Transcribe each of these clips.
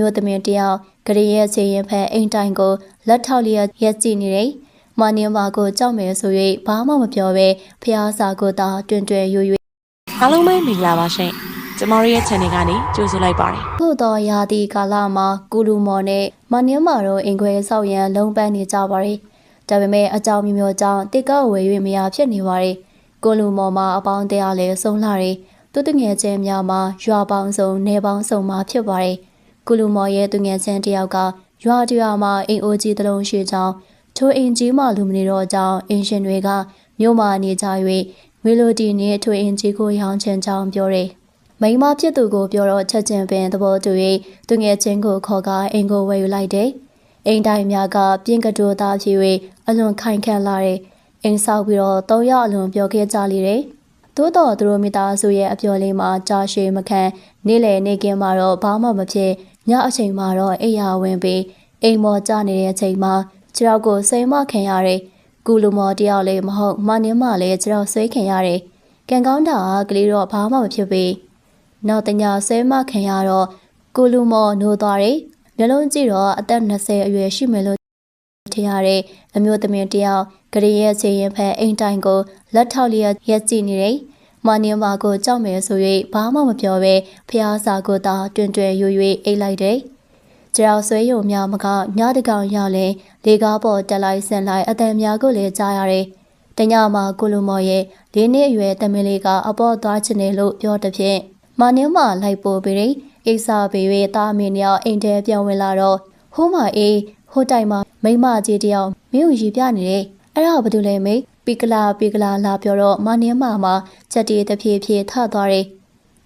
မျိုးသမီးတယောက်ကလေးရဲ့ခြေရင်ဖက်အိမ်တိုင်ကိုလက်ထောက်လျက်ရက်ကြည့်နေတယ်။မနင်းမာကိုကြောက်မယ်ဆို၍ဘာမှမပြောဘဲဖျားစာကိုသာတွင်တွင်ရွရွအားလုံးပဲမင်္ဂလာပါရှင်ကျမတို့ရဲ့ channel ကနေကြိုဆိုလိုက်ပါတယ်ထို့သောရာသီကာလမှာကုလူမော်နဲ့မနင်းမာတို့အင်ခွဲဆောက်ရန်လုံးပန်းနေကြပါရီဒါပေမဲ့အကြောင်းမျိုးမျိုးကြောင့်တိတ်ကောက်ဝယ်၍မရဖြစ်နေပါရီကုလူမော်မှာအပေါင်းတရားလည်းဆုံးလာရီသူတငယ်ချင်းများမှာရွာပေါင်းစုံနေပေါင်းစုံမှာဖြစ်ပါရီ ကုလူမော်ရဲ့သူငယ်ချင်းတယောက်ကရွာတရွာမှာအိမ်အိုကြီးတစ်လုံးရှိကြောင်းထိုအိမ်ကြီးမှလူမနေတော့ကြောင်းအင်ရှင်တွေကမြို့မှာနေကြ၍မီလိုဒီနဲ့ထိုအိမ်ကြီးကိုရောင်းချင်ကြောင်းပြောတယ်မိန်းမဖြစ်သူကိုပြောတော့ချက်ချင်းပင်သဘောတူ၍သူငယ်ချင်းကိုခေါ်ကားအိမ်ကိုဝယ်ယူလိုက်တယ်။အိမ်တိုင်းများကပြင်းကတိုးသားဖြစ်၍အလွန်ခိုင်ခန့်လာတဲ့အိမ်ဆောက်ပြီးတော့သုံးရအလွန်ပြောခဲ့ကြလေတယ်။သို့တော်သူတို့မိသားစုရဲ့အပြော်လေးမှာကြာရှည်မခံနေ့လည်နေ့ကင်းမှာတော့ဘာမှမဖြစ် ညအချိန်မှာတော့အိယာဝင်ပြီးအိမ်မော်ကျနေတဲ့အချိန်မှာခြေထောက်ကိုစိမ်မခံရတဲ့ကူလူမော်တယောက်လေးမဟုတ်မနင်းမလည်းခြေထောက်ဆွဲခံရတယ်။ကံကောင်းတာကကလေးတော့ဘာမှမဖြစ်ပေ။နောက်တညဆဲမခံရတော့ကိုလူမော်နိုးသွားတယ်။မျိုးလုံးကြည့်တော့အသက်20အရွယ်ရှိမယ်လို့ထင်ရတဲ့အမျိုးသမီးတယောက်ကလေးရဲ့ခြေရင်ဖက်အိမ်တိုင်ကိုလက်ထောက်လျက်ရက်ကြည့်နေတယ်။ မနင်းမာကိုကြောက်မယ်ဆို၍ဘာမှမပြောဘဲဖျားစာကိုသာတွင်တွင်ရွရွအိတ်လိုက်တယ်။ကြောက်ဆွဲယုံများမကညတကောင်ရောက်လဲလေကားပေါ်တက်လိုက်ဆင်လိုက်အတန်များကိုလည်းကြားရတယ်။တညမှာကိုလူမော်ရဲ့လေးနှစ်အရွယ်တမင်လေးကအပေါ်သွားချင်တယ်လို့ပြောတဲ့ဖြင့်မနင်းမလိုက်ပို့ပြီးရင်အိစာပေ၍တာမင်းရောက်အိမ်ထဲပြန်ဝင်လာတော့ဟိုးမအေးဟိုတိုင်မှာမိမကြီးတယောက်မင်းကိုရီပြနေတယ် အဲ့ဒါဘာတူလဲမေပီကလာပီကလာလာပြောတော့မနင်းမမှာချက်တီးတစ်ဖြည်းဖြည်းထသွားတယ်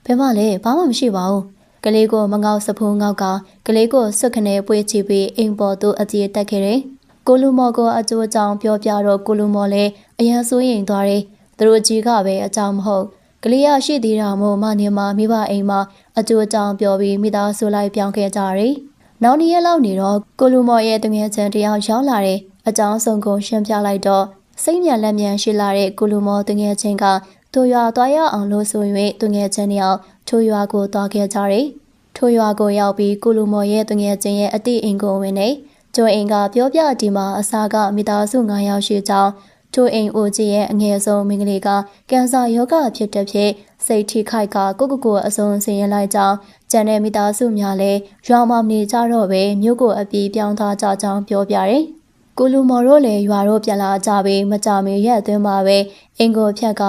ဘယ်မှလဲဘာမှမရှိပါဘူးကလေးကိုမငေါက်စဖုံးငေါက်ကကလေးကိုစွတ်ခနဲ့ပွေးချပြီးအိမ်ပေါ်သို့အပြေးတက်ခဲ့တယ်ကိုလူမော်ကိုအကျိုးအကြောင်းပြောပြတော့ကိုလူမော်လည်းအရန်စိုးရင်သွားတယ်သူတို့ကြီးကပဲအကြောင်းမဟုတ်ကလေးရရှိသေးတာမို့မနေမှာမိဘအိမ်မှာအကျိုးအကြောင်းပြောပြီးမိသားစုလိုက်ပြောင်းခဲ့ကြတယ်။နောက်နေ့ရက်လောက်နေတော့ကိုလူမော်ရဲ့တငယ်ချင်းတယောက်ရောက်လာတယ်။ အကြောင်းစုံကိုရှင်းပြလိုက်တော့စိတ်မြန်လက်မြန်ရှိလာတဲ့ကိုလူမော်တငယ်ချင်းကထိုရွာသွားရအောင်လို့ဆို၍တငယ်ချင်းတယောက်ထိုရွာကိုသွားခဲ့ကြတယ်။ထိုရွာကိုရောက်ပြီးကိုလူမော်ရဲ့တငယ်ချင်းရဲ့အတိအိမ်ကိုဝင်နေကျော်အိမ်ကပြောပြဒီမှာအစာကမိသားစု9ယောက်ရှိကြောင်းထိုအိမ်အိုကြီးရဲ့အငယ်ဆုံးမိန်းကလေးကကင်ဆာရောဂါဖြစ်တဲ့ဖြစ်စိတ်ထိခိုက်ကကိုကိုကိုအစုံစင်ရင်လိုက်ကြောင်းကျန်တဲ့မိသားစုများလည်းရွာမနေကြတော့ပဲမြို့ကိုအပြေးပြောင်းသွားကြကြောင်းပြောပြတယ်။ ကိုလူမော်တို့လည်းရွာတို့ပြန်လာကြပြီးမကြမီရက်အတွင်းမှာပဲအင်ကိုဖြတ်က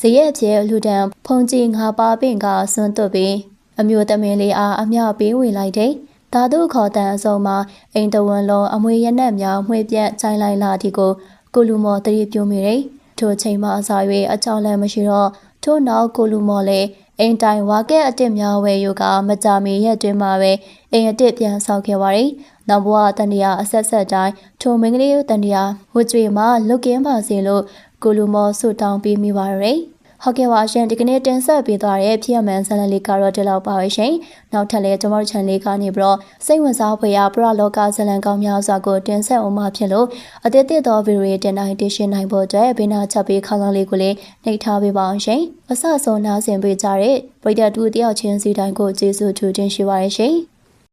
ဇရက်ဖြစ်လူတန်းဖုန်ကြီးငါပါပင်ကဆွန်းသွတ်ပြီးအမျိုးသမီးလေးအားအမျှပေးဝင်လိုက်တယ်။ဓာတုခေါ်တန်အစုံမှာအိမ်တဝန်လုံးအမွေရနက်များမှွေပြန့်ချိုင်းလိုက်လာဒီကိုကိုလူမော်တရီပြိုးမိတယ်။ထိုချိန်မှအစာ၍အကြောင်းလည်းမရှိတော့ထို့နောက်ကိုလူမော်လည်း အိမ်တိုင်ဝါကဲအစ်စ်များဝယ်ယူကမကြမီရက်တွင်မှပဲအိမ်အစ်စ်ပြန်ဆောက်ခဲ့ပါရီ။နောက်ဘဝတန်တရာအဆက်ဆက်တိုင်းထိုမင်းကလေးတန်တရာဝကြွေမှာလုတ်ကင်းပါစေလို့ကိုလူမော်ဆုတောင်းပေးမိပါရယ်။ ဟုတ်ကဲ့ပါရှင်ဒီကနေ့တင်ဆက်ပေးသွားတဲ့ဖြစ်ရမှန်ဇာတ်လမ်းလေးကတော့ဒီလောက်ပါပဲရှင်။နောက်ထပ်လည်းကျွန်တော်တို့ channel လေးကနေပြီးတော့စိတ်ဝင်စားဖွယ်ရာပရလောကဇာတ်လမ်းကောင်းများစွာကိုတင်ဆက်အောင်မှဖြစ်လို့အသစ်သစ်သောဗီဒီယိုတွေတင်တိုင်းတင်ရှင်နိုင်ဖို့အတွက်ဘေးနာချက်ပေးခေါင်းဆောင်လေးကိုလည်းနှိပ်ထားပေးပါအောင်ရှင်။အစဆုံးနားဆင်ပေးကြတဲ့ပရိသတ်တူတယောက်ချင်းစီတိုင်းကိုကျေးဇူးထူးတင်ရှိပါရရှင်။